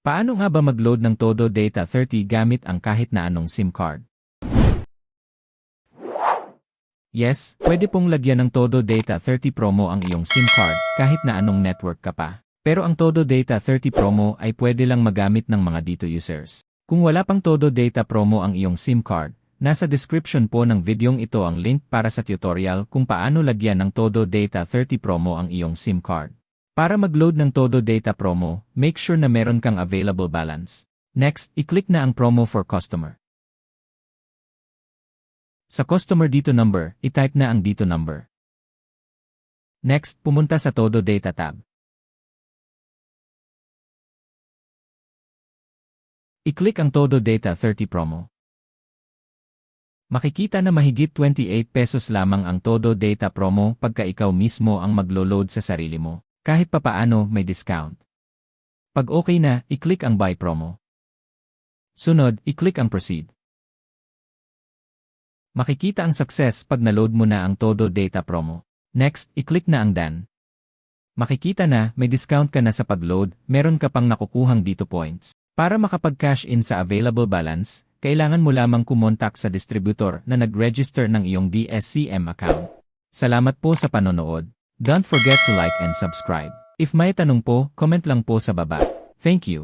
Paano nga ba mag-load ng Todo Data 30 gamit ang kahit na anong SIM card? Yes, pwede pong lagyan ng Todo Data 30 promo ang iyong SIM card kahit na anong network ka pa. Pero ang Todo Data 30 promo ay pwede lang magamit ng mga dito users. Kung wala pang Todo Data promo ang iyong SIM card, nasa description po ng videong ito ang link para sa tutorial kung paano lagyan ng Todo Data 30 promo ang iyong SIM card. Para mag-load ng Todo Data promo, make sure na meron kang available balance. Next, i-click na ang promo for customer. Sa customer dito number, i-type na ang dito number. Next, pumunta sa Todo Data tab. I-click ang Todo Data 30 promo. Makikita na mahigit 28 pesos lamang ang Todo Data promo pagka ikaw mismo ang maglo-load sa sarili mo. Kahit papaano may discount. Pag okay na, i-click ang Buy promo. Sunod, i-click ang Proceed. Makikita ang success pag na-load mo na ang Todo Data promo. Next, i-click na ang Done. Makikita na may discount ka na sa pag-load, meron ka pang nakukuhang dito points. Para makapag-cash in sa available balance, kailangan mo lamang kumontak sa distributor na nag-register ng iyong DSCM account. Salamat po sa panonood. Don't forget to like and subscribe. If may tanong po, comment lang po sa baba. Thank you.